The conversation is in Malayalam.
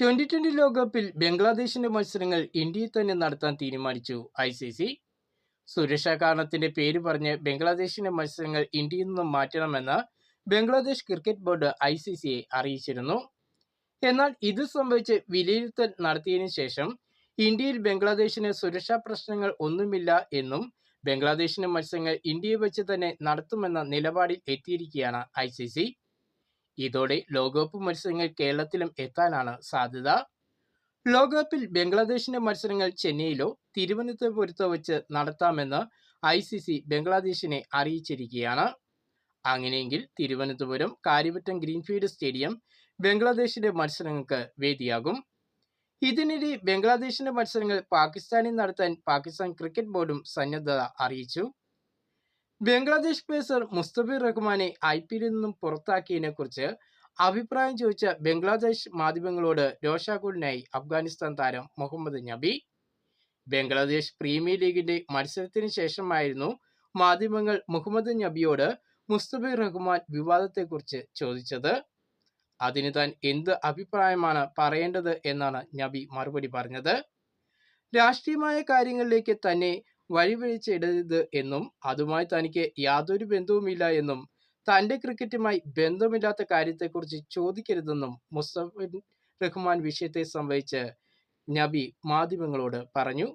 ട്വന്റി ട്വന്റി ലോകകപ്പിൽ ബംഗ്ലാദേശിന്റെ മത്സരങ്ങൾ ഇന്ത്യയിൽ തന്നെ നടത്താൻ തീരുമാനിച്ചു ഐ സി സി. സുരക്ഷാ കാരണത്തിന്റെ പേര് പറഞ്ഞ് ബംഗ്ലാദേശിന്റെ മത്സരങ്ങൾ ഇന്ത്യയിൽ നിന്നും മാറ്റണമെന്ന് Bangladesh cricket board I C സിയെ അറിയിച്ചിരുന്നു. എന്നാൽ ഇത് സംബന്ധിച്ച് വിലയിരുത്തൽ നടത്തിയതിനു ശേഷം ഇന്ത്യയിൽ ബംഗ്ലാദേശിന് സുരക്ഷാ പ്രശ്നങ്ങൾ ഒന്നുമില്ല എന്നും ബംഗ്ലാദേശിന്റെ മത്സരങ്ങൾ ഇന്ത്യയിൽ വെച്ച് തന്നെ നടത്തുമെന്ന നിലപാടിൽ എത്തിയിരിക്കുകയാണ് ഐ ഇതോടെ ലോകകപ്പ് മത്സരങ്ങൾ കേരളത്തിലും എത്താനാണ് സാധ്യത. ലോകകപ്പിൽ ബംഗ്ലാദേശിന്റെ മത്സരങ്ങൾ ചെന്നൈയിലോ തിരുവനന്തപുരത്തോ വെച്ച് നടത്താമെന്ന് ഐ സി സി ബംഗ്ലാദേശിനെ അറിയിച്ചിരിക്കുകയാണ്. അങ്ങനെയെങ്കിൽ തിരുവനന്തപുരം കാര്യവട്ടം ഗ്രീൻഫീൽഡ് സ്റ്റേഡിയം ബംഗ്ലാദേശിന്റെ മത്സരങ്ങൾക്ക് വേദിയാകും. ഇതിനിടെ ബംഗ്ലാദേശിന്റെ മത്സരങ്ങൾ പാകിസ്ഥാനിൽ നടത്താൻ പാകിസ്ഥാൻ ക്രിക്കറ്റ് ബോർഡും സന്നദ്ധത അറിയിച്ചു. ബംഗ്ലാദേശ് പേസർ മുസ്തഫിർ റഹ്മാനെ ഐ പി എല്ലിൽ നിന്നും പുറത്താക്കിയതിനെ കുറിച്ച് അഭിപ്രായം ചോദിച്ച ബംഗ്ലാദേശ് മാധ്യമങ്ങളോട് രോഷാകുലിനായി അഫ്ഗാനിസ്ഥാൻ താരം മുഹമ്മദ് നബി. ബംഗ്ലാദേശ് പ്രീമിയർ ലീഗിന്റെ മത്സരത്തിന് ശേഷമായിരുന്നു മാധ്യമങ്ങൾ മുഹമ്മദ് നബിയോട് മുസ്തഫിർ റഹ്മാൻ വിവാദത്തെക്കുറിച്ച് ചോദിച്ചത്. അതിന് താൻ എന്ത് അഭിപ്രായമാണ് പറയേണ്ടത് എന്നാണ് നബി മറുപടി പറഞ്ഞത്. രാഷ്ട്രീയമായ കാര്യങ്ങളിലേക്ക് തന്നെ വഴിവഴിച്ചിടരുത് എന്നും അതുമായി തനിക്ക് യാതൊരു ബന്ധവുമില്ല എന്നും തന്റെ ക്രിക്കറ്റുമായി ബന്ധമില്ലാത്ത കാര്യത്തെക്കുറിച്ച് ചോദിക്കരുതെന്നും മുസ്തഫിൻ റഹ്മാൻ വിഷയത്തെ സംബന്ധിച്ച് നബി മാധ്യമങ്ങളോട് പറഞ്ഞു.